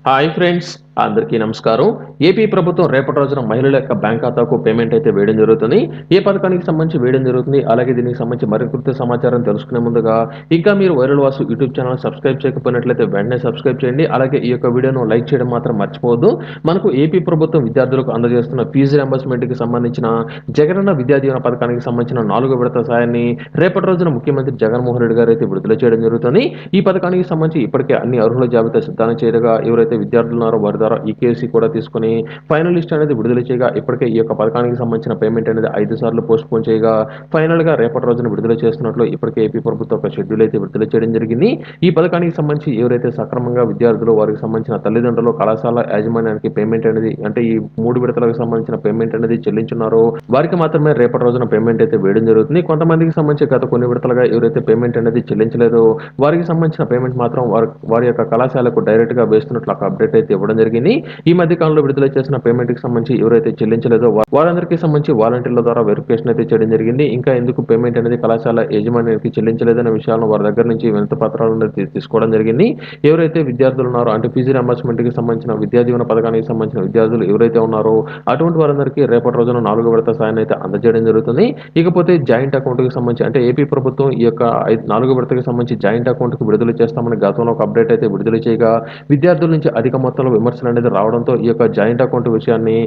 Hi friends అందరికీ నమస్కారం. AP ప్రభుత్వం రేపటి రోజున మహిళల యొక్క బ్యాంక్ ఖాతాకు పేమెంట్ అయితే వేయడం జరుగుతుంది. ఏ పథకానికి సంబంధించి వేయడం జరుగుతుంది. అలాగే దీనికి సంబంధించి మరింత సమాచారం తెలుసుకునే ముందుగా ఇంకా మీరు viral Vasu YouTube channel subscribe చేయకపోయినట్లయితే వెంటనే సబ్స్క్రైబ్ చేయండి. అలాగే ఈ యొక్క వీడియోను లైక్ చేయడం మాత్రం మర్చిపోవద్దు. మనకు ఏపీ ప్రభుత్వం విద్యార్థులకు అందజేస్తున్న ఫీజు రియంబర్స్మెంట్కి సంబంధించిన జగనన్న విద్యా దీవెన పథకానికి సంబంధించిన నాలుగో విడత సాయాన్ని రేపటి రోజున ముఖ్యమంత్రి జగన్మోహన్ రెడ్డి గారు అయితే విడుదల చేయడం జరుగుతుంది. ఈ పథకానికి సంబంధించి ఇప్పటికే అన్ని అర్హుల జాబితా సిద్ధాన్ని చేయగా ఎవరైతే విద్యార్థులు ఉన్నారో వారి ద్వారా కేసు కూడా తీసుకుని ఫైనల్ లిస్ట్ అనేది విడుదల చేయగా ఇప్పటికే ఈ యొక్క పథకానికి సంబంధించిన పేమెంట్ అనేది ఐదు సార్లు పోస్ట్ పోన్ చేయగా ఫైనల్గా రేపటి రోజున విడుదల చేస్తున్నట్లు ఇప్పటికే ఏపీ ప్రభుత్వం ఒక షెడ్యూల్ అయితే విడుదల చేయడం జరిగింది. ఈ పథకానికి సంబంధించి ఎవరైతే సక్రమంగా విద్యార్థులు వారికి సంబంధించిన తల్లిదండ్రులు కళాశాల యాజమాన్యానికి పేమెంట్ అనేది అంటే ఈ మూడు విడతలకు సంబంధించిన పేమెంట్ అనేది చెల్లించున్నారో వారికి మాత్రమే రేపటి రోజున పేమెంట్ అయితే వేయడం జరుగుతుంది. కొంతమందికి సంబంధించి గత కొన్ని విడతలుగా ఎవరైతే పేమెంట్ అనేది చెల్లించలేదో వారికి సంబంధించిన పేమెంట్ మాత్రం వారి వారి యొక్క కళాశాలకు డైరెక్ట్గా వేస్తున్నట్లు ఒక అప్డేట్ అయితే ఇవ్వడం జరిగింది. ఈ మధ్య కాలంలో విడుదల చేసిన పేమెంట్కి సంబంధించి ఎవరైతే చెల్లించలేదో వారందరికీ సంబంధించి వాలంటీర్ల ద్వారా వెరిఫికేషన్ అయితే చేయడం జరిగింది. ఇంకా ఎందుకు పేమెంట్ అనేది కళాశాల యజమానికి చెల్లించలేదనే విషయాలను వారి దగ్గర నుంచి వినతి పత్రాలను అనేది తీసుకోవడం జరిగింది. ఎవరైతే విద్యార్థులు ఉన్నారో అంటే ఫీజు రియంబర్స్మెంట్కి సంబంధించిన విద్యా దీవెన పథకానికి సంబంధించిన విద్యార్థులు ఎవరైతే ఉన్నారో అటువంటి వారందరికీ రేపటి రోజున నాలుగు విడత సాయం అయితే అందజేయడం జరుగుతుంది. ఇకపోతే జాయింట్ అకౌంట్కి సంబంధించి అంటే ఏపీ ప్రభుత్వం ఈ యొక్క నాలుగు విడతకి సంబంధించి జాయింట్ అకౌంట్కి విడుదల చేస్తామని గతంలో ఒక అప్డేట్ అయితే విడుదల చేయగా విద్యార్థుల నుంచి అధిక మొత్తంలో విమర్శ విమర్శలు అనేది రావడంతో ఈ యొక్క జాయింట్ అకౌంట్ విషయాన్ని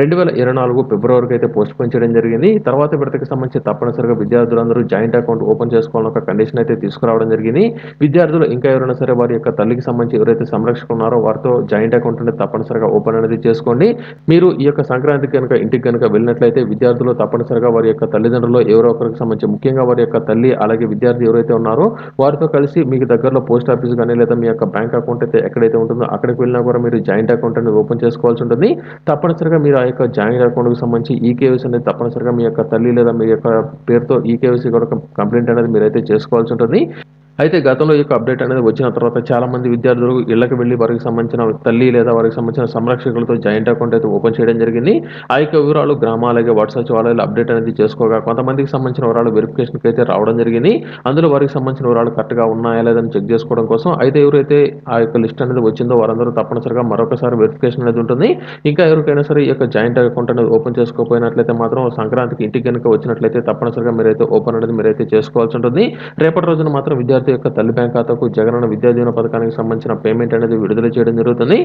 రెండు వేల ఇరవై నాలుగు ఫిబ్రవరికి అయితే పోస్ట్ పోన్ చేయడం జరిగింది. తర్వాత విడతకి సంబంధించి తప్పనిసరిగా విద్యార్థులందరూ జాయింట్ అకౌంట్ ఓపెన్ చేసుకోవాలని ఒక కండిషన్ అయితే తీసుకురావడం జరిగింది. విద్యార్థులు ఇంకా ఎవరైనా సరే వారి యొక్క తల్లికి సంబంధించి ఎవరైతే సంరక్షకున్నారో వారితో జాయింట్ అకౌంట్ అనేది తప్పనిసరిగా ఓపెన్ అనేది చేసుకోండి. మీరు ఈ యొక్క సంక్రాంతికి కనుక ఇంటికి కనుక వెళ్ళినట్లయితే విద్యార్థులు తప్పనిసరిగా వారి యొక్క తల్లిదండ్రులు ఎవరో ఒకరికి సంబంధించి ముఖ్యంగా వారి యొక్క తల్లి అలాగే విద్యార్థి ఎవరైతే ఉన్నారో వారితో కలిసి మీకు దగ్గరలో పోస్ట్ ఆఫీస్ కానీ లేదా మీ యొక్క బ్యాంక్ అకౌంట్ అయితే ఎక్కడైతే ఉంటుందో అక్కడికి వెళ్ళినా కూడా మీరు జాయింట్ అకౌంట్ అనేది ఓపెన్ చేసుకోవాల్సి ఉంటుంది. తప్పనిసరిగా మీరు ఆ యొక్క జాయింట్ అకౌంట్కి సంబంధించి ఈకేవీసీ అనేది తప్పనిసరిగా మీ యొక్క తల్లి లేదా మీ యొక్క పేరుతో ఈకేవీసీ కూడా కంప్లైంట్ అనేది మీరైతే చేసుకోవాల్సి ఉంటుంది. అయితే గతంలో ఈ యొక్క అప్డేట్ అనేది వచ్చిన తర్వాత చాలా మంది విద్యార్థులు ఇళ్ళకు వెళ్ళి వారికి సంబంధించిన తల్లి లేదా వారికి సంబంధించిన సంరక్షకులతో జాయింట్ అకౌంట్ అయితే ఓపెన్ చేయడం జరిగింది. ఆ యొక్క వివరాలు గ్రామ అలాగే వాట్సాప్ సచివాలయాలు అప్డేట్ అనేది చేసుకోగా కొంతమందికి సంబంధించిన వివరాలు వెరిఫికేషన్కి అయితే రావడం జరిగింది. అందులో వారికి సంబంధించిన వివరాలు కరెక్ట్గా ఉన్నాయా లేదని చెక్ చేసుకోవడం కోసం అయితే ఎవరైతే ఆ యొక్క లిస్ట్ అనేది వచ్చిందో వారందరూ తప్పనిసరిగా మరొకసారి వెరిఫికేషన్ అనేది ఉంటుంది. ఇంకా ఎవరికైనా సరే ఈ యొక్క జాయింట్ అకౌంట్ అనేది ఓపెన్ చేసుకోకపోయినట్లయితే మాత్రం సంక్రాంతికి ఇంటికి కనుక వచ్చినట్లయితే తప్పనిసరిగా మీరైతే ఓపెన్ అనేది మీరైతే చేసుకోవాల్సి ఉంటుంది. రేపటి రోజున మాత్రం విద్యార్థి యొక్క తల్లి బ్యాంక్ ఖాతాకు జగనన్న విద్యా దీవెన పథకానికి సంబంధించిన పేమెంట్ అనేది విడుదల చేయడం జరుగుతుంది.